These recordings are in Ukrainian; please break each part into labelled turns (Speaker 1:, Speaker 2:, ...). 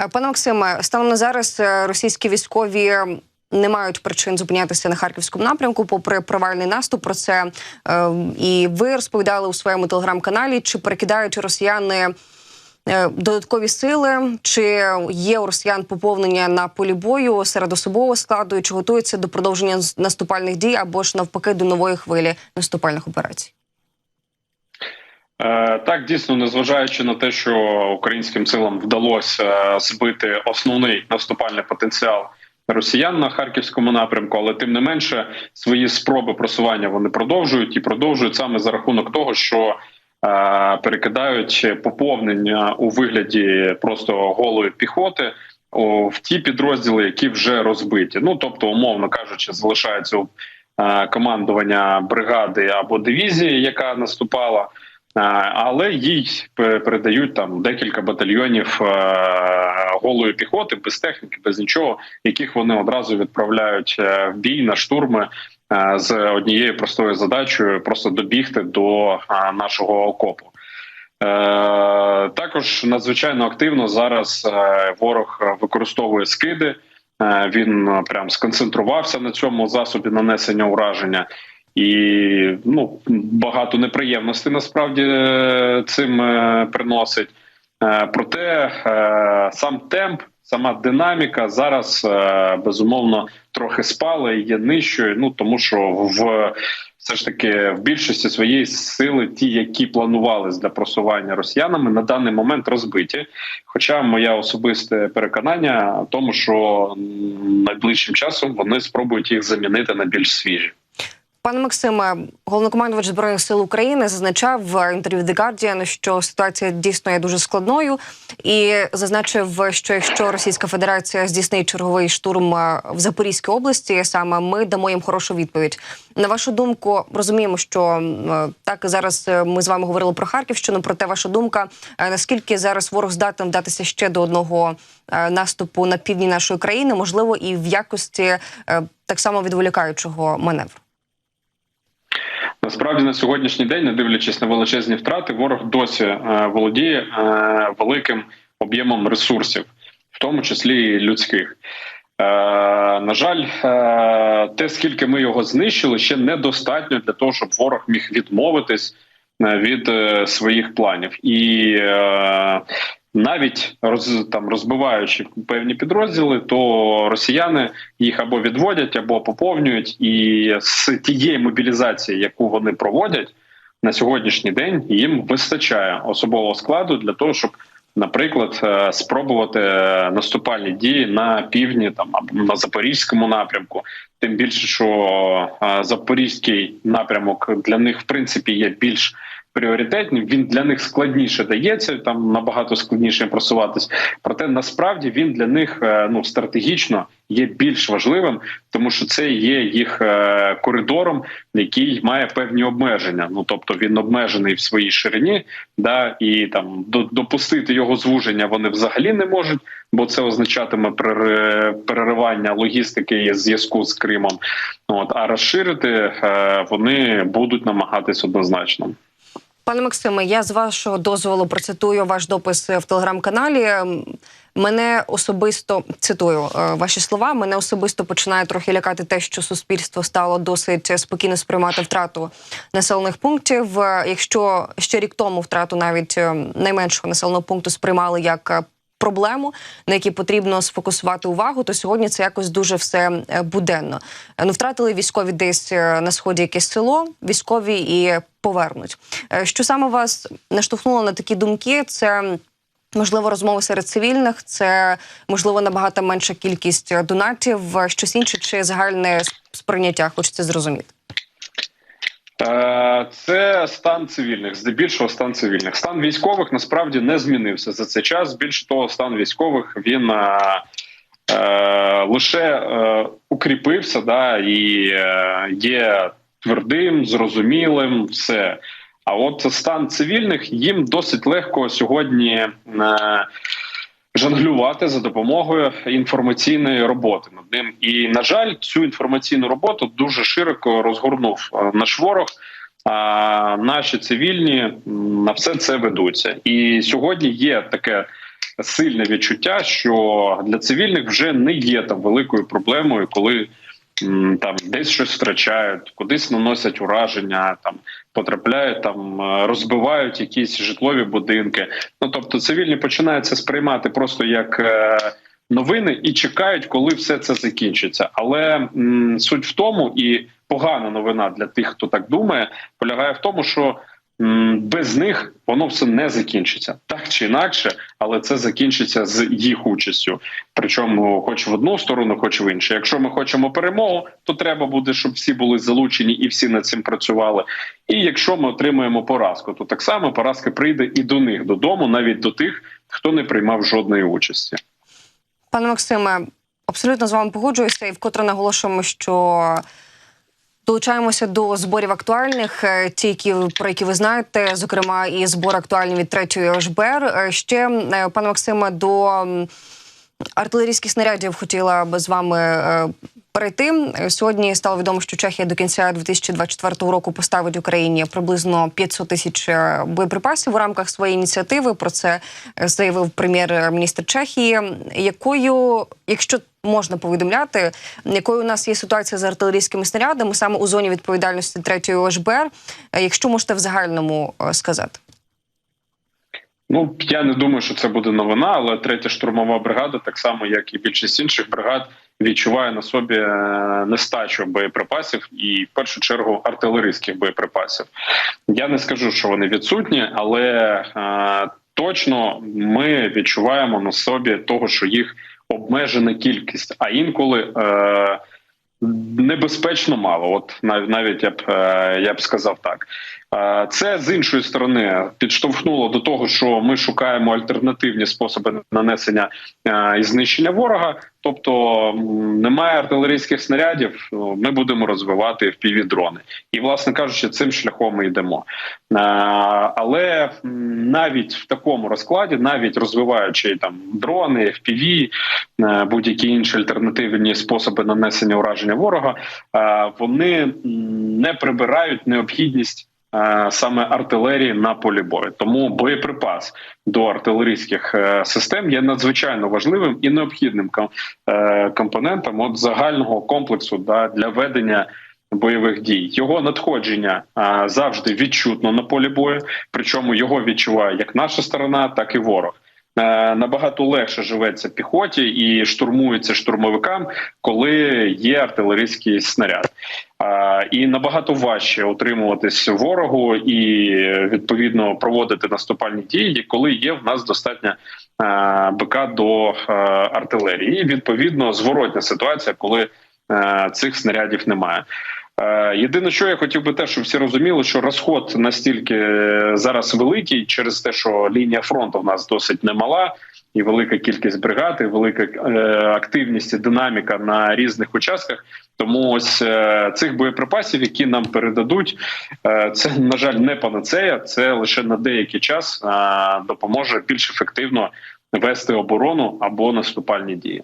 Speaker 1: Е, Пане Максиме, станом на зараз е, російські військові не мають причин зупинятися на харківському напрямку, попри провальний наступ. Про це е, і ви розповідали у своєму телеграм-каналі. Чи перекидають росіяни додаткові сили? Чи є у росіян поповнення на полі бою серед особового складу? І чи готуються до продовження наступальних дій або ж навпаки до нової хвилі наступальних операцій?
Speaker 2: Е, Так, дійсно, незважаючи на те, що українським силам вдалося е, збити основний наступальний потенціал росіян на харківському напрямку, але тим не менше свої спроби просування вони продовжують і продовжують саме за рахунок того, що е, перекидають поповнення у вигляді просто голої піхоти. В ті підрозділи, які вже розбиті, ну тобто, умовно кажучи, залишається командування бригади або дивізії, яка наступала. Е, але їй передають там декілька батальйонів е, голої піхоти без техніки, без нічого, яких вони одразу відправляють е, в бій на штурми з однією простою задачею просто добігти до нашого окопу. Також надзвичайно активно зараз ворог використовує скиди. Він прям сконцентрувався на цьому засобі нанесення ураження. І ну багато неприємностей насправді е, цим е, приносить. Е, Проте сам темп, сама динаміка зараз безумовно трохи спала і є нижчою. Ну тому що в все ж таки в більшості своєї сили, ті, які планувались для просування росіянами, на даний момент розбиті. Хоча моє особисте переконання в тому, що найближчим часом вони спробують їх замінити на більш свіжі.
Speaker 1: Пане Максиме, головнокомандувач збройних сил України зазначав в інтерв'ю The Guardian, що ситуація дійсно є дуже складною, і зазначив, що якщо Російська Федерація здійснить черговий штурм е, в Запорізькій області, саме ми дамо їм хорошу відповідь. На вашу думку, розуміємо, що е, так зараз е, ми з вами говорили про Харківщину. Проте ваша думка, наскільки зараз ворог здатен вдатися ще до одного наступу на півдні нашої країни, можливо, і в якості так само відволікаючого маневру.
Speaker 2: Насправді на сьогоднішній день, не дивлячись на величезні втрати, ворог досі е, володіє е, великим об'ємом ресурсів, в тому числі і людських. Е, на жаль, те, скільки ми його знищили, ще недостатньо для того, щоб ворог міг відмовитись від своїх планів. І навіть роз, там розбиваючи певні підрозділи, то росіяни їх або відводять, або поповнюють. І з тієї мобілізації, яку вони проводять на сьогоднішній день, їм вистачає особового складу для того, щоб, наприклад, е, спробувати наступальні дії на півдні, там або на запорізькому напрямку. Тим більше, що запорізький напрямок для них в принципі є більш пріоритетним. Він для них складніше дається, там набагато складніше просуватись. Проте насправді він для них е, ну стратегічно є більш важливим, тому що це є їх е, коридором, який має певні обмеження. Ну тобто він обмежений в своїй ширині, да і там допустити його звуження вони взагалі не можуть, бо це означатиме пере- переривання логістики і зв'язку з Кримом. От а розширити е, вони будуть намагатись однозначно.
Speaker 1: Пане Максиме, я з вашого дозволу процитую ваш допис в телеграм-каналі. Мене особисто цитую е, ваші слова. Мене особисто починає трохи лякати те, що суспільство стало досить спокійно сприймати втрату населених пунктів. Е, Якщо ще рік тому втрату навіть найменшого населеного пункту сприймали як проблему, на якій потрібно сфокусувати увагу, то сьогодні це якось дуже все е, буденно. Е, Ну, втратили військові десь е, на сході якесь село, військові і повернуть. Що саме вас наштовхнуло на такі думки? Це можливо розмови серед цивільних, це можливо набагато менша кількість донатів, щось інше чи загальне сприйняття. Хочеться зрозуміти.
Speaker 2: Е, Це стан цивільних, здебільшого стан цивільних. Стан військових насправді не змінився за цей час. Більше того, стан військових він е, е, лише е, укріпився, да, і е, є твердим, зрозумілим, все. А от стан цивільних їм досить легко сьогодні. Е, Жонглювати за допомогою інформаційної роботи над ним, і на жаль, цю інформаційну роботу дуже широко розгорнув е, наш ворог. А наші цивільні на все це ведуться. І сьогодні є таке сильне відчуття, що для цивільних вже не є там великою проблемою, коли там десь щось втрачають, кудись наносять ураження, там потрапляють, там е, розбивають якісь житлові будинки. Ну тобто, цивільні починають це сприймати просто як. е, Новини і чекають, коли все це закінчиться. Але м, суть в тому, і погана новина для тих, хто так думає, полягає в тому, що м, без них воно все не закінчиться так чи інакше, але це закінчиться з їх участю. Причому, хоч в одну сторону, хоч в іншу. Якщо ми хочемо перемогу, то треба буде, щоб всі були залучені і всі над цим працювали. І якщо ми отримаємо поразку, то так само поразка прийде і до них додому, навіть до тих, хто не приймав жодної участі.
Speaker 1: Пане Максиме, абсолютно з вами погоджуюся і вкотре наголошуємо, що долучаємося до зборів актуальних, е, ті, які про які ви знаєте, зокрема, і збор актуальний від третьої ОЖБР. Е, Ще е, пане Максиме, до артилерійських снарядів хотіла би з вами перейти. Сьогодні стало відомо, що Чехія до кінця 2024 року поставить Україні приблизно 500 тисяч боєприпасів у рамках своєї ініціативи. Про це заявив прем'єр-міністр Чехії. Якою, якщо можна повідомляти, якою у нас є ситуація з артилерійськими снарядами саме у зоні відповідальності третьої ОШБР, Е, якщо можете в загальному е, сказати?
Speaker 2: Ну я не думаю, що це буде новина, але третя штурмова бригада, так само як і більшість інших бригад, відчуває на собі е, нестачу боєприпасів і в першу чергу артилерійських боєприпасів. Я не скажу, що вони відсутні, але е, точно ми відчуваємо на собі того, що їх обмежена кількість, а інколи. Е, Небезпечно мало, от нав- навіть я б е, я б сказав так. Це з іншої сторони підштовхнуло до того, що ми шукаємо альтернативні способи нанесення і знищення ворога. Тобто немає артилерійських снарядів, ну, ми будемо розвивати впіві дрони. І, власне кажучи, цим шляхом ми йдемо. Але навіть в такому розкладі, навіть розвиваючи там дрони, FPV, будь-які інші альтернативні способи нанесення ураження ворога, вони не прибирають необхідність. Е, Саме артилерії на полі бою, тому боєприпас до артилерійських е, систем є надзвичайно важливим і необхідним е, компонентом от загального комплексу да, для ведення бойових дій. Його надходження е, завжди відчутно на полі бою, причому його відчуває як наша сторона, так і ворог. Е, Набагато легше живеться піхоті і штурмується штурмовикам, коли є артилерійський снаряд. І набагато важче утримуватись ворогу і відповідно проводити наступальні дії, коли є в нас достатня БК до артилерії. І відповідно зворотня ситуація, коли е, цих снарядів немає. Е, Єдине, що я хотів би те, щоб всі розуміли, що розход настільки е, зараз великий через те, що лінія фронту в нас досить немала, і велика кількість бригад, і велика е, активність і динаміка на різних участках. Тому ось е, цих боєприпасів, які нам передадуть, е, це на жаль не панацея. Це лише на деякий час допоможе більш ефективно вести оборону або наступальні дії.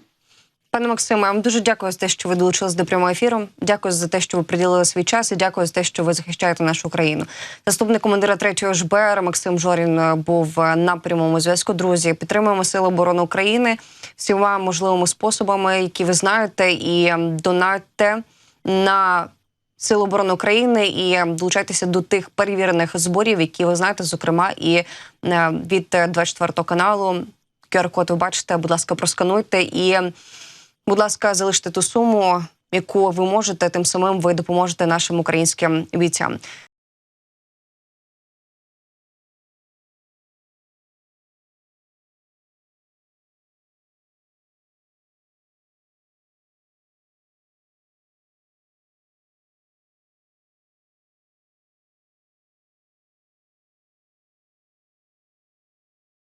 Speaker 1: Пане Максиме, я вам дуже дякую за те, що ви долучились до прямого ефіру. Дякую за те, що ви приділили свій час, і дякую за те, що ви захищаєте нашу країну. Заступник командира 3-го ЖБР Максим Жорін е, був е, на прямому зв'язку. Друзі, підтримуємо Сили оборони України всіма можливими способами, які ви знаєте, і ем, донатьте на Сили оборони України і долучайтеся до тих перевірених зборів, які ви знаєте, зокрема, і е, від е, 24 каналу. QR-код ви бачите, будь ласка, проскануйте і. Будь ласка, залиште ту суму, яку ви можете, тим самим ви допоможете нашим українським бійцям.